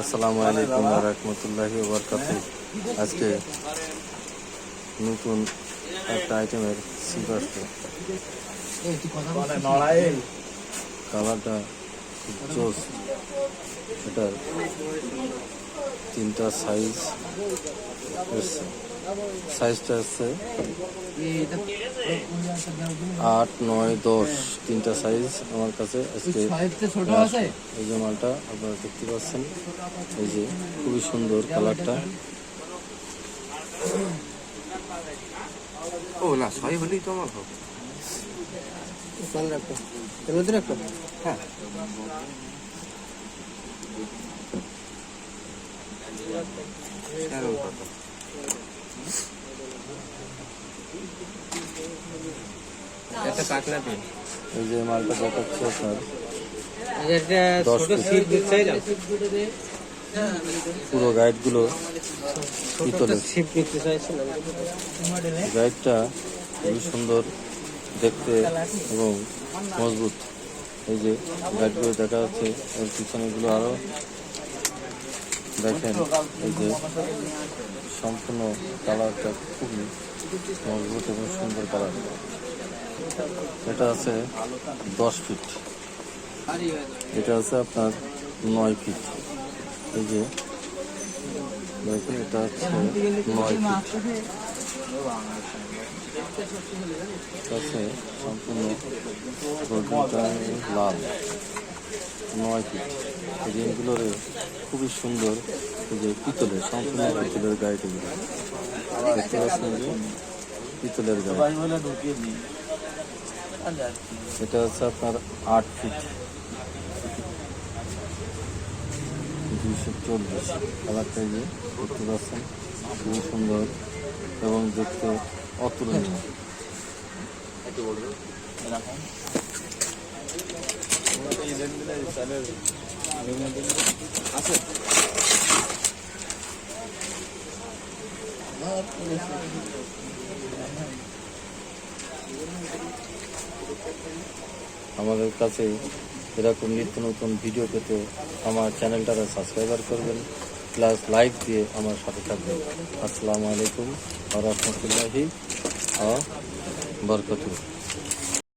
আসসালামু আলাইকুম রহমতুল্লাহি বরকাত আজকে নতুন একটা আইটেমের সিপ আসছে। কালারটা জোস। এটার তিনটা সাইজ এসছে সাইজটা আসছে আট নয় দশ তিনটা সাইজ আমার কাছে আজকে এই যে মালটা আপনারা দেখতে পাচ্ছেন এই যে খুবই সুন্দর কালারটা ও না ছয় হলেই তো আমার হবে। হ্যাঁ। একটা পাকনা দিন এই যে মালটা দেখাচ্ছে আপনার। চাইলাম পুরো নিতে চাইছিলাম। গাইডটা খুবই সুন্দর দেখতে এবং মজবুত। এই যে গাইডগুলো দেখা যাচ্ছে এর পিছনেগুলো আরও দেখেন, এই যে সম্পূর্ণ কালারটা খুবই মজবুত এবং সুন্দর কালার। এটা আছে দশ ফিট। এটা আছে আপনার নয় ফিট। এই যে দেখুন, এটা হচ্ছে নয় ফিট। সম্পূর্ণ লাল। নয় ফিট রিংগুলোর খুবই সুন্দর যে পিতলের, সম্পূর্ণ পিতলের এগুলো দেখতে পাচ্ছেন যে পিতলের গাইড এটা হচ্ছে আপনার আট ফিট। দুইশো চল্লিশ। কালারটা যে দেখতে পাচ্ছেন, খুবই সুন্দর এবং দেখতে অতুলনীয়। আমাদের কাছে এরকম নিত্য নতুন ভিডিও পেতে আমার চ্যানেলটাকে সাবস্ক্রাইবার করবেন প্লাস লাইক দিয়ে আমার সাথে থাকবেন। আসসালামু আলাইকুম আ রহমতুল্লাহি বরকতুহ।